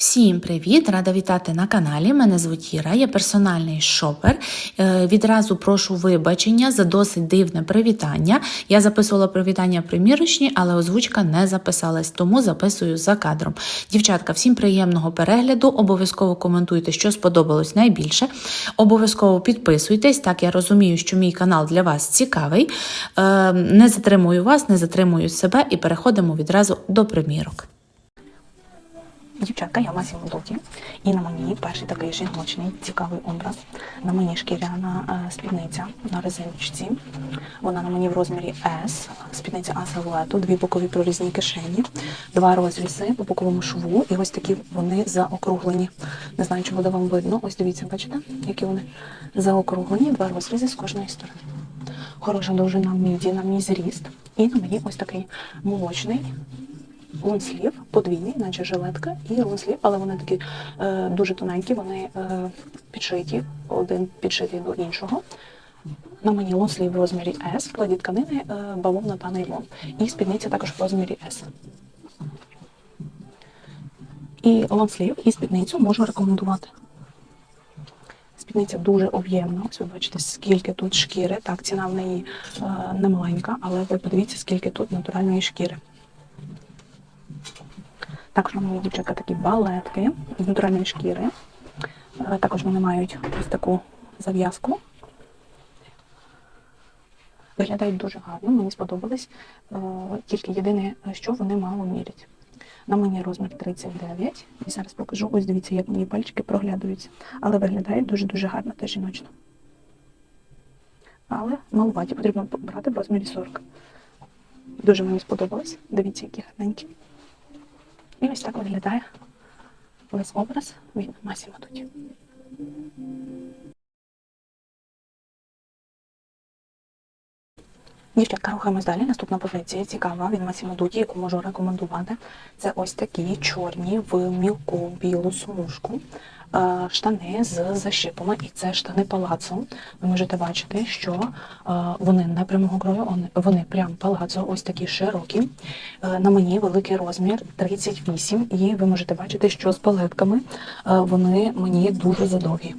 Всім привіт! Рада вітати на каналі. Мене звуть Іра, я персональний шопер. Е, Відразу прошу вибачення за досить дивне привітання. Я записувала привітання примірочні, але озвучка не записалась, тому записую за кадром. Дівчатка, всім приємного перегляду. Обов'язково коментуйте, що сподобалось найбільше. Обов'язково підписуйтесь. Так я розумію, що мій канал для вас цікавий. Е, Не затримую вас, не затримую себе і переходимо відразу до примірок. Дівчатка, я Масі Молоді, і на мені перший такий жіночний цікавий образ. На мені шкіряна е, спідниця на резиночці. Вона на мені в розмірі S, спідниця А силуету, дві бокові прорізні кишені, два розрізи по боковому шву, і ось такі вони заокруглені. Не знаю, чи буде вам видно. Ось дивіться, бачите, які вони заокруглені, два розрізи з кожної сторони. Хороша довжина міді на мій зріст. І на мені ось такий молочний лонслів, подвійний, наче жилетка, і лонслів, але вони такі е, дуже тоненькі, вони е, підшиті, один підшитий до іншого. На мені лонслів в розмірі S, в складі тканини е, бавовна та нейлон. І спідниця також в розмірі S. І лонслів, і спідницю можу рекомендувати. Спідниця дуже об'ємна. Ось ви бачите, скільки тут шкіри. Так, ціна в неї е, не але ви подивіться, скільки тут натуральної шкіри. Також на мені дівчатка такі балетки з натуральної шкіри. Е, Також вони мають ось таку зав'язку. Виглядають дуже гарно, мені сподобались. Е, Тільки єдине, що вони мало мірять. На мені розмір 39. І зараз покажу. Ось дивіться, як мої пальчики проглядаються. Але виглядають дуже-дуже гарно та жіночно. Але малуваті потрібно брати в розмірі 40. Дуже мені сподобалось. Дивіться, які гарненькі. І ось так виглядає весь образ від Масіма тут. Дівчатка, рухаємось далі. Наступна позиція цікава від Масімо Дуті, яку можу рекомендувати. Це ось такі чорні в мілку білу смужку. Е, Штани з защипами, і це штани палацо. Ви можете бачити, що е, вони не прямого крою, вони, прям палацо, ось такі широкі. Е, На мені великий розмір 38, і ви можете бачити, що з палетками вони мені дуже задовгі.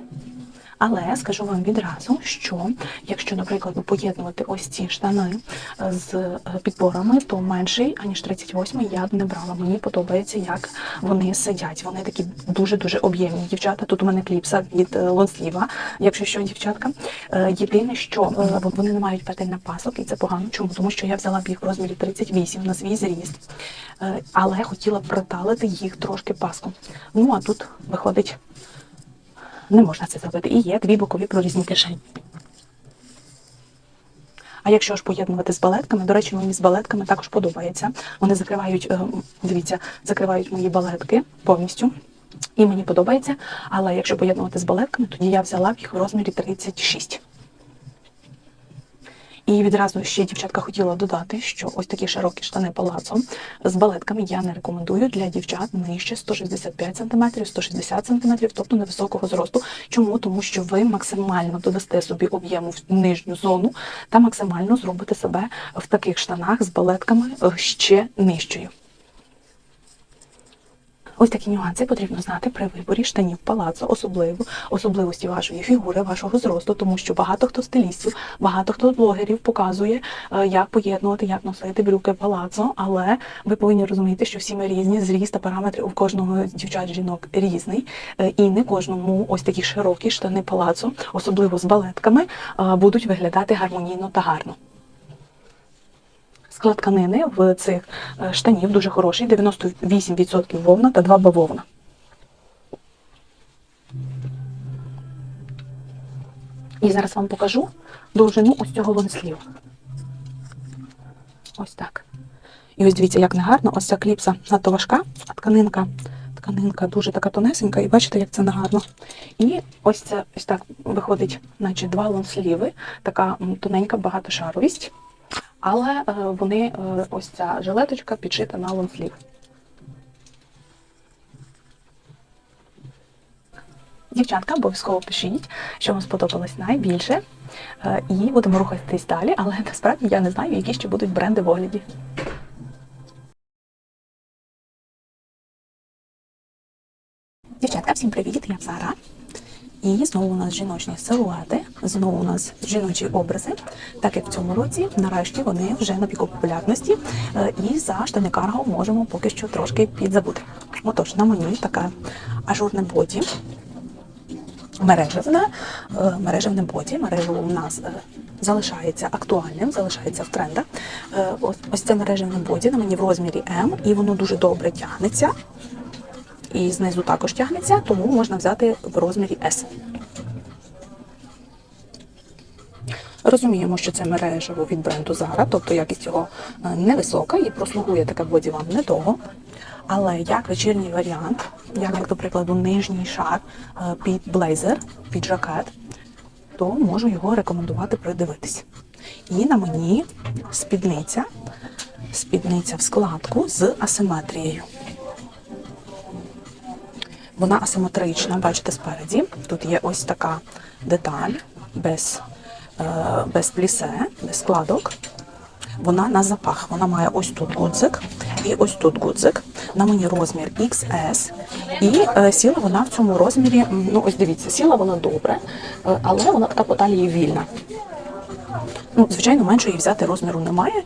Але скажу вам відразу, що якщо, наприклад, поєднувати ось ці штани е, з е, підборами, то менший, аніж 38 я б не брала. Мені подобається, як вони сидять. Вони такі дуже-дуже об'ємні. Дівчата, тут у мене кліпса від е, лонсліва, якщо що, дівчатка. Єдине, що вони не мають петель на пасок, і це погано. Чому? Тому що я взяла б їх в розмірі 38 на свій зріст, але хотіла б приталити їх трошки паском. Ну а тут виходить не можна це зробити. І є дві бокові прорізні кишені. А якщо ж поєднувати з балетками, до речі, мені з балетками також подобається. Вони закривають, е, дивіться, закривають мої балетки повністю. І мені подобається. Але якщо поєднувати з балетками, тоді я взяла їх в розмірі 36. І відразу ще дівчатка хотіла додати, що ось такі широкі штани палацо з балетками я не рекомендую для дівчат нижче 165 см, 160 см, тобто невисокого зросту. Чому? Тому що ви максимально додасте собі об'єму в нижню зону та максимально зробите себе в таких штанах з балетками е, ще нижчою. Ось такі нюанси потрібно знати при виборі штанів палацо, особливо особливості вашої фігури, вашого зросту, тому що багато хто стилістів, багато хто блогерів показує, е, як поєднувати, як носити брюки палацо, але ви повинні розуміти, що всі ми різні, зріст та параметри у кожного дівчат жінок різний, е, і не кожному ось такі широкі штани палацо, особливо з балетками, е, будуть виглядати гармонійно та гарно. Склад тканини в цих е, штанів дуже хороший, 98% вовна та 2 бавовна. І зараз вам покажу довжину ось цього лонслів. Ось так. І ось дивіться, як негарно. Ось ця кліпса надто важка, а тканинка, тканинка дуже така тонесенька, і бачите, як це негарно. І ось це ось так виходить, наче два лонсліви, така тоненька багатошаровість. Але е, вони, е, ось ця жилеточка підшита на лонслів. Дівчатка, обов'язково пишіть, що вам сподобалось найбільше. Е, І будемо рухатись далі, але насправді я не знаю, які ще будуть бренди в огляді. Дівчатка, всім привіт! Я Сара. І знову у нас жіночні силуети, знову у нас жіночі образи. Так як в цьому році, нарешті, вони вже на піку популярності. е, І за штани карго можемо поки що трошки підзабути. Отож, на мені така ажурне боді. Мережевне, мережевне боді. Мережево у нас е, залишається актуальним, залишається в трендах. Е, ось це мережевне боді на мені в розмірі М, і воно дуже добре тягнеться і знизу також тягнеться, тому можна взяти в розмірі S. Розуміємо, що це мережево від бренду Zara, тобто якість його е, невисока і прослугує таке боді вам недовго. Але як вечірній варіант, як, до прикладу, нижній шар е, під блейзер, під жакет, то можу його рекомендувати придивитись. І на мені спідниця, спідниця в складку з асиметрією. Вона асиметрична, бачите, спереді. Тут є ось така деталь без, е, без плісе, без складок. Вона на запах. Вона має ось тут гудзик і ось тут гудзик. На мені розмір XS. І е, сіла вона в цьому розмірі. Ну, ось дивіться, сіла вона добре, е, але вона така по талії вільна. Ну, звичайно, менше її взяти розміру немає.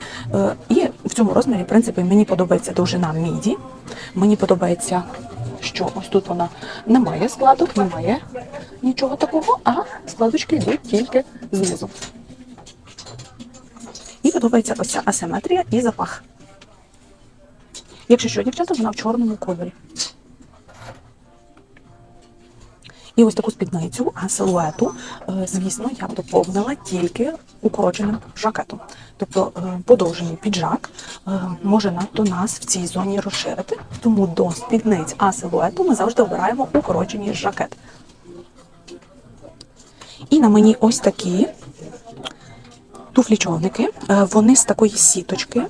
І в цьому розмірі, в принципі, мені подобається довжина міді. Мені подобається, що ось тут вона не має складок, немає нічого такого, а складочки йдуть тільки знизу. І подобається ось ця асиметрія і запах. Якщо що, дівчата, вона в чорному кольорі. І ось таку спідницю, а силуету, е, звісно, я доповнила тільки укороченим жакетом. Тобто е, подовжений піджак е, може надто нас в цій зоні розширити. Тому до спідниць а силуету ми завжди обираємо укорочений жакет. І на мені ось такі туфлі-човники. Е, Вони з такої сіточки,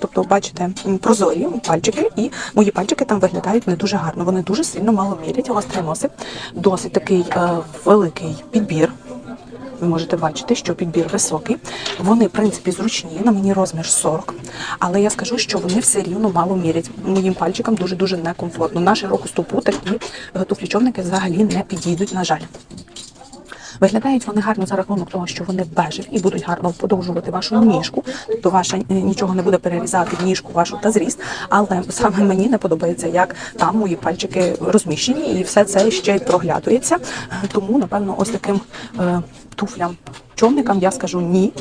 тобто, бачите, прозорі пальчики, і мої пальчики там виглядають не дуже гарно. Вони дуже сильно мало мірять, гострий носик, досить такий е, великий підбір. Ви можете бачити, що підбір високий. Вони, в принципі, зручні, на мені розмір 40. Але я скажу, що вони все рівно мало мірять. Моїм пальчикам дуже-дуже некомфортно. На широку стопу такі е, туфлі-човники взагалі не підійдуть, на жаль. Виглядають вони гарно за рахунок того, що вони бежеві і будуть гарно подовжувати вашу ніжку. Тобто ваша нічого не буде перерізати ніжку вашу та зріст. Але саме мені не подобається, як там мої пальчики розміщені, і все це ще й проглядується. Тому, напевно, ось таким е, туфлям. Човникам я скажу ні,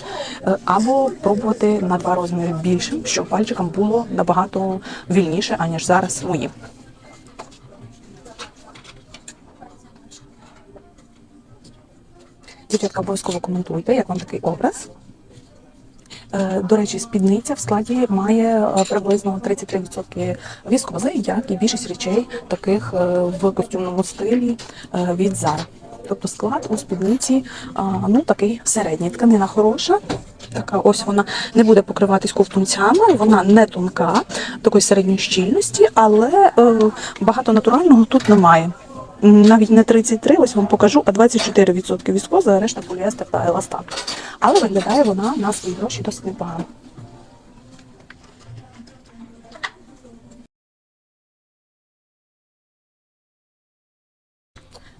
Е, або пробувати на два розміри більшим, щоб пальчикам було набагато вільніше, аніж зараз моїм. Дівчатка, обов'язково коментуйте, як вам такий образ. Е, До речі, спідниця в складі має е, приблизно 33% віскози, як і більшість речей, таких е, в костюмному стилі від Zara. Тобто склад у спідниці ну такий середній. Тканина хороша. Така ось вона не буде покриватись ковтунцями, вона не тонка, такої середньої щільності, але багато натурального тут немає. Навіть не 33, ось вам покажу, а 24% віскоза, решта поліестер та еластан. Але виглядає вона на свої гроші досить непогано.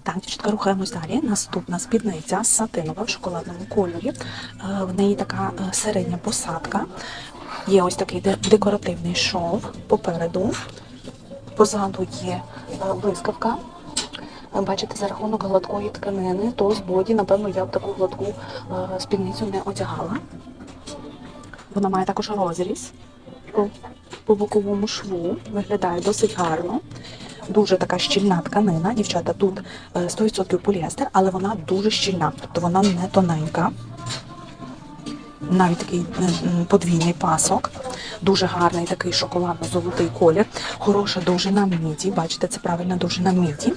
Так, дівчатка, рухаємось далі. Наступна спідниця сатинова в шоколадному кольорі. Е, В неї така е, середня посадка. Є ось такий декоративний шов попереду. Позаду є е, блискавка. Е, Бачите, за рахунок гладкої тканини, то з боді, напевно, я б таку гладку е, спідницю не одягала. Вона має також розріз по, боковому шву, виглядає досить гарно. Дуже така щільна тканина. Дівчата, тут е, 100% поліестер, але вона дуже щільна, тобто вона не тоненька. Навіть такий е, подвійний пасок, дуже гарний такий шоколадно-золотий колір, хороша довжина міді. Бачите, це правильна довжина міді.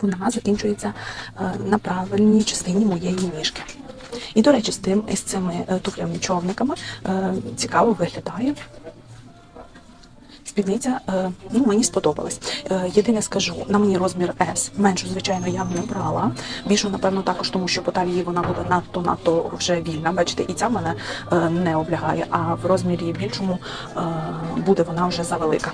Вона закінчується е, на правильній частині моєї ніжки. І, до речі, з тим з цими е, туфлями-човниками цікаво виглядає. Спідниця е, ну, мені сподобалась. Е, Єдине скажу, на мені розмір S. Меншу, звичайно, я не брала. Більшу, напевно, також, тому що по талії вона буде надто надто вже вільна. Бачите, і ця мене е, не облягає, а в розмірі більшому буде вона вже завелика.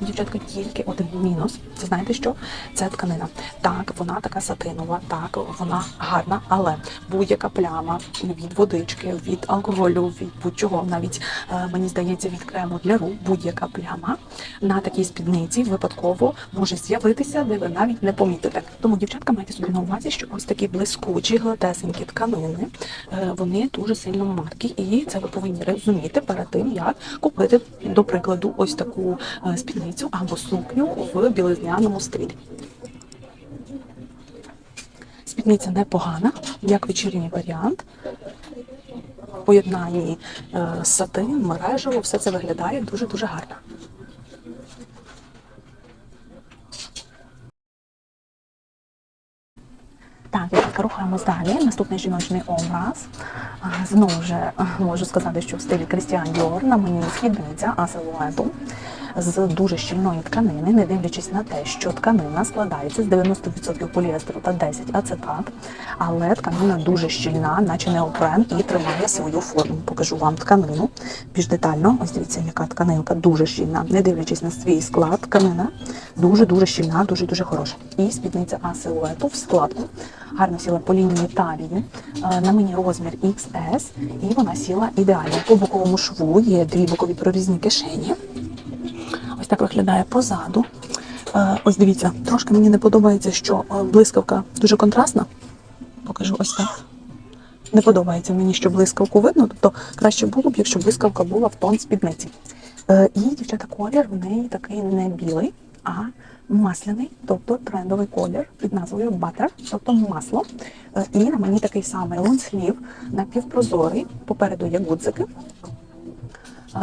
Дівчатка, тільки один мінус. Це знаєте що? Це тканина. Так, вона така сатинова, так, вона гарна, але будь-яка пляма від водички, від алкоголю, від будь-чого, навіть е, мені здається, від крему для рук, будь-яка пляма на такій спідниці випадково може з'явитися, де ви навіть не помітите. Тому, дівчатка, майте собі на увазі, що ось такі блискучі, гладесенькі тканини, е, вони дуже сильно маркі, і це ви повинні розуміти перед тим, як купити, до прикладу, ось таку е, спідницю або сукню в білизняному стилі. Спідниця непогана, як вечірній варіант. В поєднанні е, сатин, мережево, все це виглядає дуже-дуже гарно. Так, рухаємось далі. Наступний жіночний образ. Знову ж е, можу сказати, що в стилі Крістіан Діор на мені спідниця асилуету з дуже щільної тканини, не дивлячись на те, що тканина складається з 90% поліестеру та 10 ацетат, але тканина дуже щільна, наче неопрен, і тримає свою форму. Покажу вам тканину більш детально. Ось дивіться, яка тканинка дуже щільна, не дивлячись на свій склад, тканина дуже дуже щільна, дуже дуже хороша. І спідниця асилуету в складку гарно сіла по лінії талії. Е, На мені розмір XS, і вона сіла ідеально. По боковому шву є дві бокові прорізні кишені. Ось так виглядає позаду. Е, Ось дивіться, трошки мені не подобається, що е, блискавка дуже контрастна. Покажу ось так. Не подобається мені, що блискавку видно, тобто краще було б, якщо блискавка була в тон спідниці. Е, І дівчата колір в неї такий не білий, а масляний, тобто трендовий колір під назвою Butter, тобто масло. І на мені такий самий лонслів напівпрозорий. Попереду є гудзики.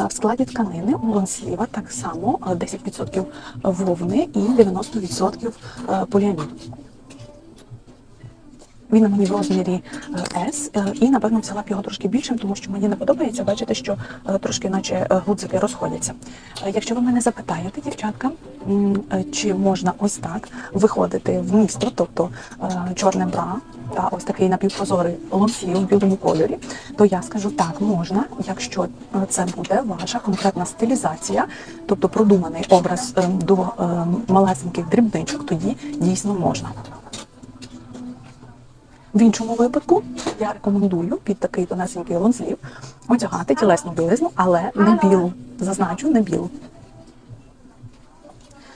В складі тканини у лонсліва так само е, 10% вовни і 90% е, поліаміду. Він на мені в розмірі е, S, е, і напевно взяла б його трошки більшим, тому що мені не подобається бачити, що е, трошки, наче гудзики розходяться. Якщо ви мене запитаєте, дівчатка, чи можна ось так виходити в місто, тобто чорне бра та ось такий напівпрозорий лонсів в білому кольорі, то я скажу так, можна, якщо це буде ваша конкретна стилізація, тобто продуманий образ е, до е, малесеньких дрібничок, тоді дійсно можна. В іншому випадку я рекомендую під такий тонесенький лонслів одягати тілесну білизну, але не білу. Зазначу, не білу.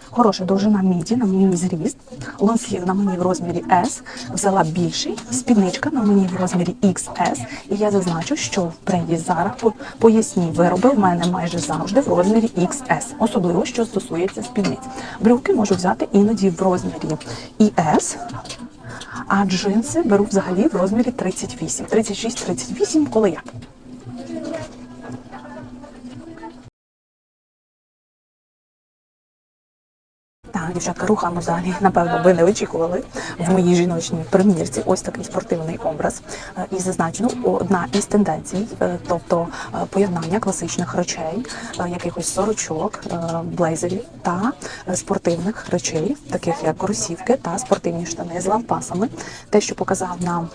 Хороша довжина міді на мені зріст. Лонслів на мені в розмірі S, взяла більший, спідничка на мені в розмірі XS. І я зазначу, що в бренді Zara по- поясні вироби в мене майже завжди в розмірі XS, особливо що стосується спідниць. Брюки можу взяти іноді в розмірі ES, а джинси беру взагалі в розмірі 38, 36-38, коли як. Дівчатка, рухаємо далі. Напевно, ви не очікували в моїй жіночній примірці ось такий спортивний образ. Е, І зазначено одна із тенденцій, е, тобто е, поєднання класичних речей, якихось сорочок, блейзерів та спортивних речей, таких як кросівки та спортивні штани з лампасами. Те, що показав нам.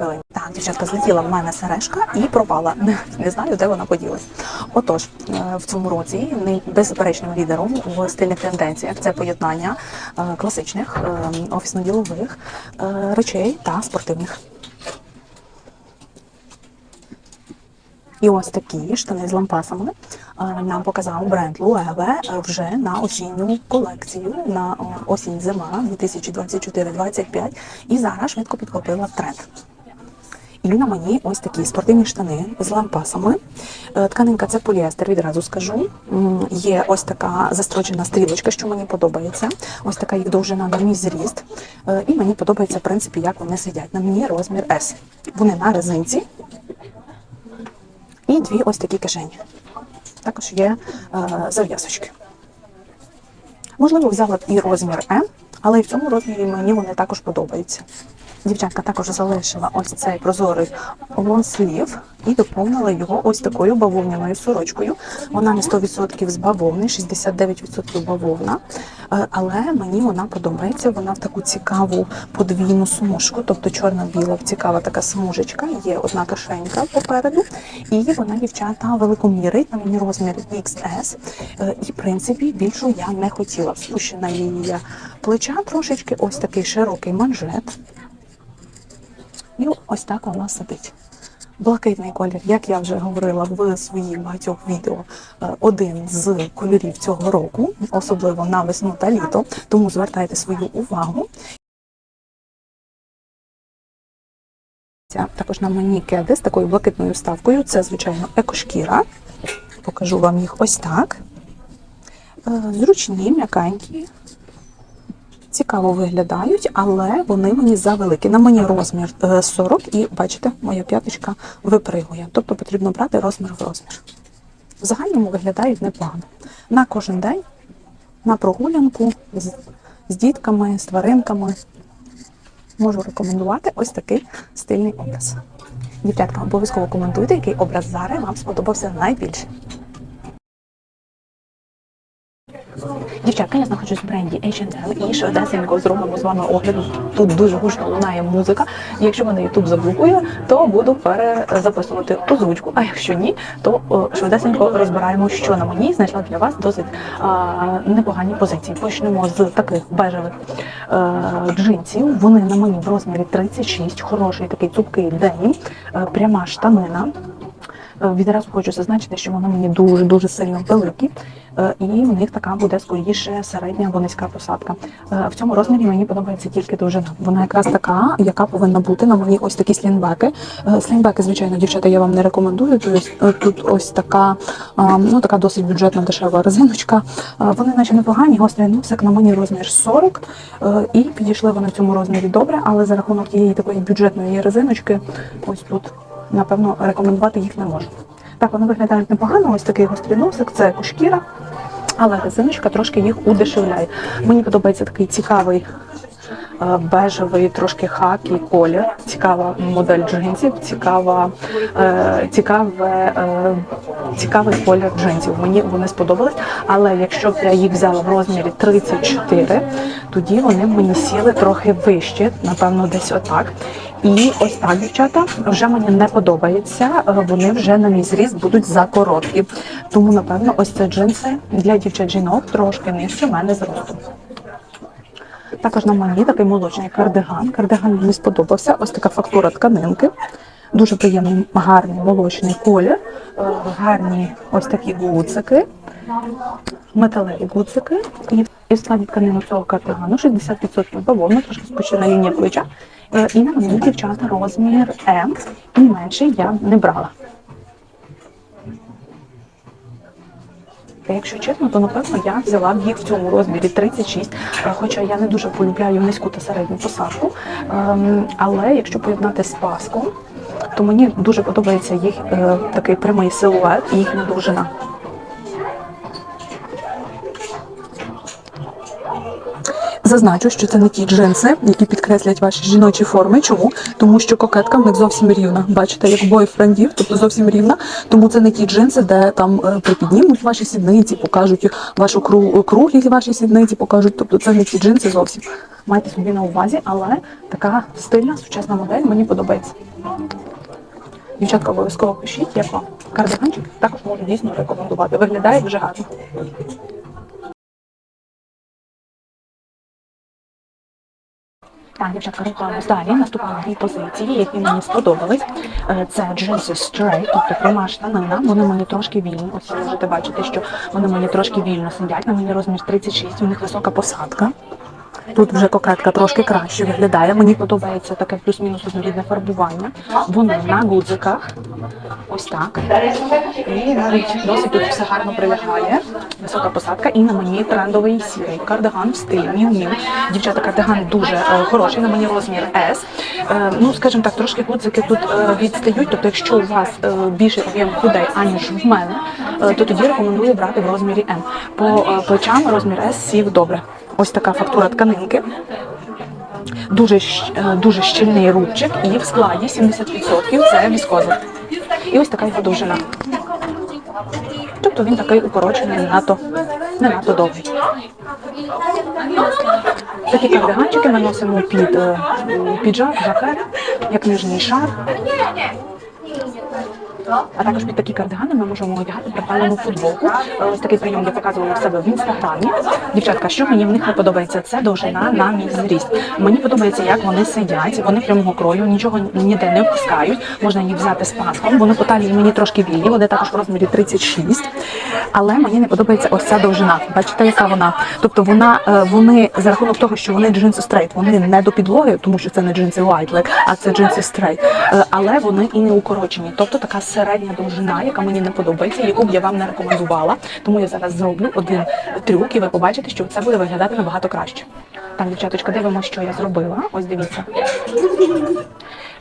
Е, Так, дівчатка, злетіла в мене сережка і пропала. Не, знаю, де вона поділась. Отож, е, в цьому році беззаперечним лідером в стильних тенденціях це поєднання е, класичних офісно-ділових речей та спортивних. І ось такі штани з лампасами нам показав бренд Loewe е, вже на осінню колекцію на е, осінь-зима 2024-2025 і зараз швидко підхопила тренд. І на мені ось такі спортивні штани з лампасами. Е, Тканинка це поліестер, відразу скажу. Є ось така застрочена стрілочка, що мені подобається. Ось така їх довжина на мій зріст. Е, І мені подобається, в принципі, як вони сидять. На мені розмір S. Вони на резинці. І дві ось такі кишені. Також є е, зав'язочки. Можливо, взяла б і розмір М, але і в цьому розмірі мені вони також подобаються. Дівчатка також залишила ось цей прозорий лонслів і доповнила його ось такою бавовняною сорочкою. Вона не 100% з бавовни, 69% бавовна. Е, Але мені вона подобається. Вона в таку цікаву подвійну смужку, тобто чорно-біла, цікава така смужечка. Є одна кишенька попереду, і вона дівчата великомірить на мені розмір XS. Е, І в принципі більшу я не хотіла. Спущена лінія плеча трошечки, ось такий широкий манжет. І ось так вона сидить. Блакитний колір, як я вже говорила в своїх багатьох відео, е, один з кольорів цього року, особливо на весну та літо. Тому звертайте свою увагу. Також на мені кеди з такою блакитною вставкою. Це, звичайно, екошкіра. Покажу вам їх ось так. Е, Зручні, м'якенькі, цікаво виглядають, але вони мені завеликі. На мені розмір е, 40 і бачите, моя п'яточка випригує. Тобто потрібно брати розмір в розмір. В загальному виглядають непогано. На кожен день, на прогулянку з, з дітками, з тваринками. Можу рекомендувати ось такий стильний образ. Дівчатка, обов'язково коментуйте, який образ Зари вам сподобався найбільше. Дівчатка, я знаходжусь в бренді H&M і швидесенько зробимо з вами огляд. Тут дуже гучно лунає музика. Якщо мене YouTube заблокує, то буду перезаписувати озвучку. А якщо ні, то швидесенько розбираємо, що на мені знайшла для вас досить а, непогані позиції. Почнемо з таких бежевих е, джинсів. Вони на мені в розмірі 36, хороший такий цупкий денім, е, пряма штанина. Е, Відразу хочу зазначити, що вони мені дуже дуже сильно великі, е, і в них така буде скоріше середня або низька посадка. Е, В цьому розмірі мені подобається тільки довжина. Вона якраз така, яка повинна бути на мені ось такі слінбеки. Е, Слінбеки, звичайно, дівчата, я вам не рекомендую. Тобто е, тут ось така, ну така досить бюджетна дешева резиночка. Е, Вони наче непогані, гострий носик на мені розмір 40, е, і підійшли вони в цьому розмірі добре, але за рахунок тієї такої бюджетної резиночки, ось тут напевно, рекомендувати їх не можу. Так, вони виглядають непогано, ось такий гострий носик, це шкіра, але резиночка трошки їх удешевляє. Мені подобається такий цікавий бежевий, трошки хакі колір, цікава модель джинсів, цікава, е, цікаве, е, цікавий колір джинсів. Мені вони сподобались, але якщо б я їх взяла в розмірі 34, тоді вони мені сіли трохи вище, напевно, десь отак. І ось так, дівчата, вже мені не подобається. е, Вони вже на мій зріст будуть закороткі. Тому, напевно, ось це джинси для дівчат жінок трошки нижче мене зросту. Також на мені такий молочний кардиган. Кардиган мені сподобався. Ось така фактура тканинки. Дуже приємний, гарний молочний колір, е, гарні ось такі гудзики, металеві гудзики. І в складі тканину цього кардигану 60% бавовна, трошки спущена лінія плеча. Е, І на мені дівчата розмір М, і менше я не брала. Та якщо чесно, то напевно я взяла б їх в цьому розмірі 36, е, хоча я не дуже полюбляю низьку та середню посадку. Ем, Але якщо поєднати з паском, то мені дуже подобається їх е, такий прямий силует і їхня довжина. Зазначу, що це не ті джинси, які підкреслять ваші жіночі форми. Чому? Тому що кокетка в них зовсім рівна. Бачите, як бойфрендів, тобто зовсім рівна. Тому це не ті джинси, де там е, припіднімуть ваші сідниці, покажуть вашу кру- круглі ваші сідниці, покажуть. Тобто це не ті джинси зовсім. Майте собі на увазі, але така стильна сучасна модель мені подобається. Дівчатка, обов'язково пишіть, як вам кардиганчик також можу дійсно рекомендувати. Виглядає дуже гарно. Так, дівчатка, рухаємось далі. Наступні дві позиції, які мені сподобались. Е, Це джинси straight, тобто пряма штанина. Вони мені трошки вільні. Ось ви можете бачити, що вони мені трошки вільно сидять. На мені розмір 36, у них висока посадка. Тут вже кокетка трошки краще виглядає. Мені подобається таке плюс-мінус однорідне фарбування. Вони на гудзиках. Ось так. І навіть досить тут все гарно прилягає. Висока посадка. І на мені трендовий сірий кардиган в стилі Miu. Дівчата, кардиган дуже е, хороший. На мені розмір S. Е, ну, скажімо так, трошки гудзики тут е, відстають. Тобто, якщо у вас е, більший об'єм худей, аніж в мене, е, то тоді рекомендую брати в розмірі M. По е, плечам розмір S сів добре. Ось така фактура тканинки. дуже, е, дуже щільний рубчик, і в складі 70% це віскоза. І ось така його довжина. Тобто він такий укорочений, не надто, не надто довгий. Такі кардиганчики ми носимо під е, піджак, жакет, як нижній шар. А також під такі кардигани ми можемо одягати припалену футболку. Е, Ось такий прийом я показувала в себе в інстаграмі. Дівчатка, що мені в них не подобається, це довжина на мій зріст. Мені подобається, як вони сидять, вони прямого крою, нічого ніде не впускають. Можна їх взяти з пасхом. Вони по талії мені трошки вільні, вони також в розмірі 36. Але мені не подобається ось ця довжина. Бачите, яка вона? Тобто вона е, вони за рахунок того, що вони джинси стрейт, вони не до підлоги, тому що це не джинси white а це джинси стрейт. Е, Але вони і не укорочені. Тобто така середня довжина, яка мені не подобається, яку б я вам не рекомендувала. Тому я зараз зроблю один трюк, і ви побачите, що це буде виглядати набагато краще. Так, дівчаточка, дивимося, що я зробила. Ось дивіться.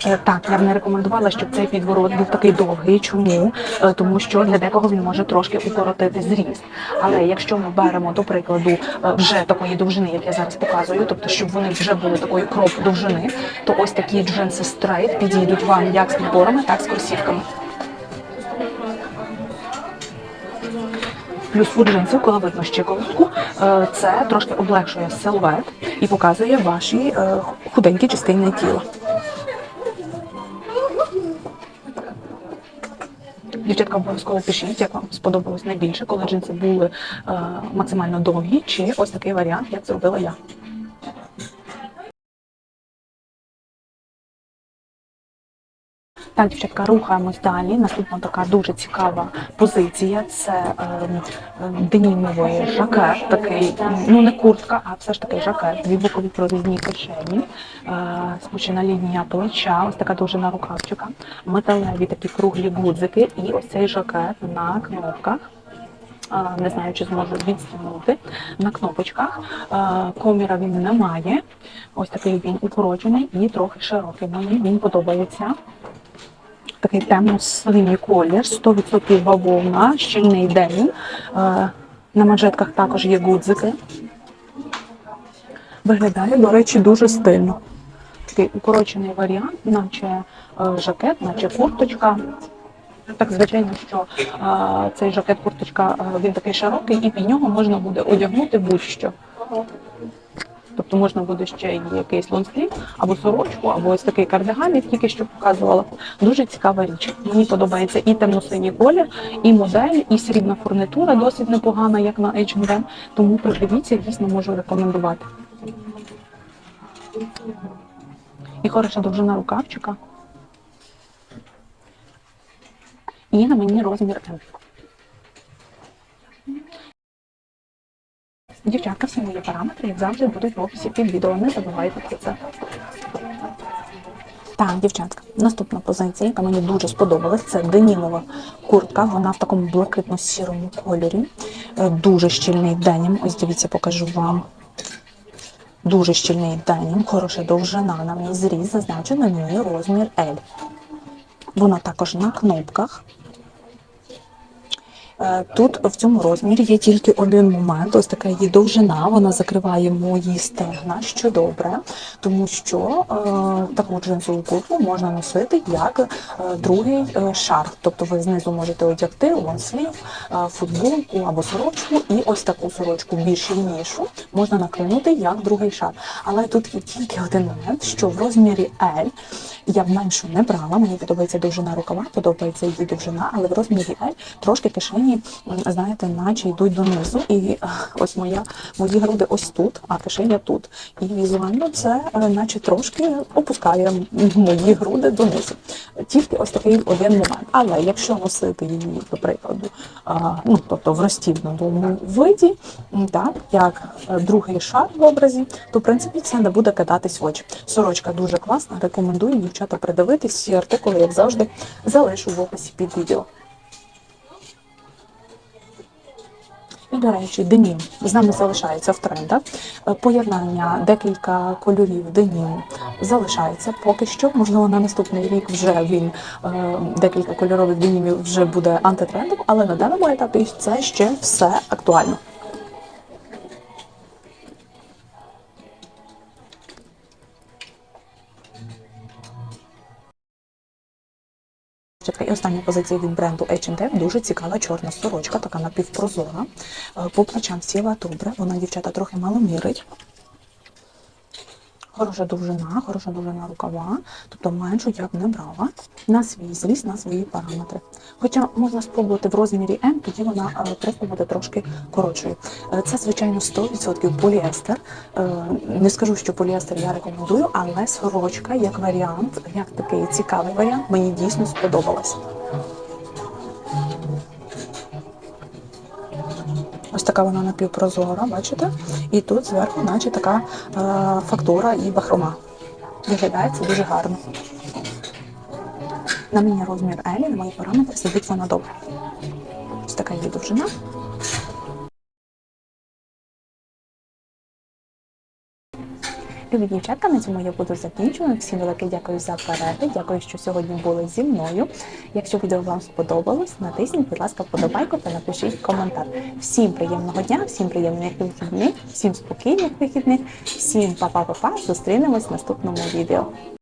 Е, Так, я б не рекомендувала, щоб цей підворот був такий довгий. Чому? Е, Тому що для декого він може трошки укоротити зріст. Але якщо ми беремо, до прикладу, е, вже такої довжини, як я зараз показую, тобто щоб вони вже були такої кроп довжини, то ось такі джинси стрейт підійдуть вам як з підборами, так і з кросівками. Плюс у джинсів, коли видно щиколотку, е, це трошки облегшує силует і показує ваші е, худенькі частини тіла. Дівчатка обов'язково пишіть, як вам сподобалось найбільше, коли джинси були е, максимально довгі, чи ось такий варіант, як зробила я. Так, дівчатка, рухаємось далі. Наступна така дуже цікава позиція. Це е, е, денімовий жакет, такий, ну не куртка, а все ж таки жакет, дві бокові прорізні кишені, е, спущена лінія плеча, ось така довжина рукавчика, металеві такі круглі гудзики і ось цей жакет на кнопках. Не знаю, чи зможу відстягнути на кнопочках. Коміра він не має. Ось такий він укорочений і трохи широкий. Мені він подобається. Такий темно-синій колір, 100% бавовна, щільний денім. Е, На манжетках також є гудзики. Виглядає, до речі, дуже стильно. Такий укорочений варіант, наче е, жакет, наче курточка. Так, звичайно, що е, цей жакет курточка е, він такий широкий, і під нього можна буде одягнути будь-що. Тобто можна буде ще й якийсь лонслів, або сорочку, або ось такий кардиган, як тільки що показувала. Дуже цікава річ. Мені подобається і темно-синій колір, і модель, і срібна фурнитура досить непогана, як на H&M. Тому придивіться, дійсно можу рекомендувати. І хороша довжина рукавчика. І на мені розмір М. Дівчатка, всі мої параметри, як завжди, будуть в описі під відео. Не забувайте про це. Так, дівчатка, наступна позиція, яка мені дуже сподобалась, це денімова куртка. Вона в такому блакитно-сірому кольорі. Е, Дуже щільний денім. Ось дивіться, покажу вам. Дуже щільний денім, хороша довжина на мій зріз, зазначено мені розмір L. Вона також на кнопках. Е, Тут в цьому розмірі є тільки один момент. Ось така її довжина. Вона закриває мої стегна, що добре, тому що е, таку джинсову куртку можна носити як е, другий е, шар. Тобто ви знизу можете одягти лонслів, е, футболку або сорочку, і ось таку сорочку більш щільнішу можна накинути як другий шар. Але тут є тільки один момент, що в розмірі L я б меншу не брала. Мені подобається довжина рукава, подобається її довжина, але в розмірі L трошки кишені, м, знаєте, наче йдуть донизу. І е, ось моя мої груди ось тут, а кишеня тут. І візуально це е, наче трошки опускає мої груди донизу. Тільки ось такий один момент. Але якщо носити її, до прикладу, ну тобто в розтібнутому виді, так як е, другий шар в образі, то в принципі це не буде кидатись в очі. Сорочка дуже класна, рекомендую дівчата придивитись. Всі артикули, як завжди, залишу в описі під відео. І, до речі, денім з нами залишається в трендах. Е, Поєднання декілька кольорів денім залишається поки що. Можливо, на наступний рік вже він е, декілька кольорових денімів вже буде антитрендом, але на даному етапі це ще все актуально. І остання позиція від бренду H&M. Дуже цікава чорна сорочка, така напівпрозора. Е, По плечам сіла добре. Вона, дівчата, трохи мало мірить. Хороша довжина, хороша довжина рукава, тобто меншу я б не брала на свій зріст, на свої параметри. Хоча можна спробувати в розмірі М, тоді вона е, просто буде трошки коротшою. Е, Це, звичайно, 100% поліестер. Е, Не скажу, що поліестер я рекомендую, але сорочка як варіант, як такий цікавий варіант, мені дійсно сподобалась. Ось така вона напівпрозора, бачите? І тут зверху, наче така е, фактура і бахрома. Виглядається дуже гарно. На мені розмір Елі, на мої параметри сидить вона добре. Ось така її довжина. Любі дівчатка, на цьому я буду закінчувати. Всім велике дякую за перегляд. Дякую, що сьогодні були зі мною. Якщо відео вам сподобалось, натисніть, будь ласка, вподобайку та напишіть коментар. Всім приємного дня, всім приємних вихідних, всім спокійних вихідних, всім па-па-па-па. Зустрінемось в наступному відео.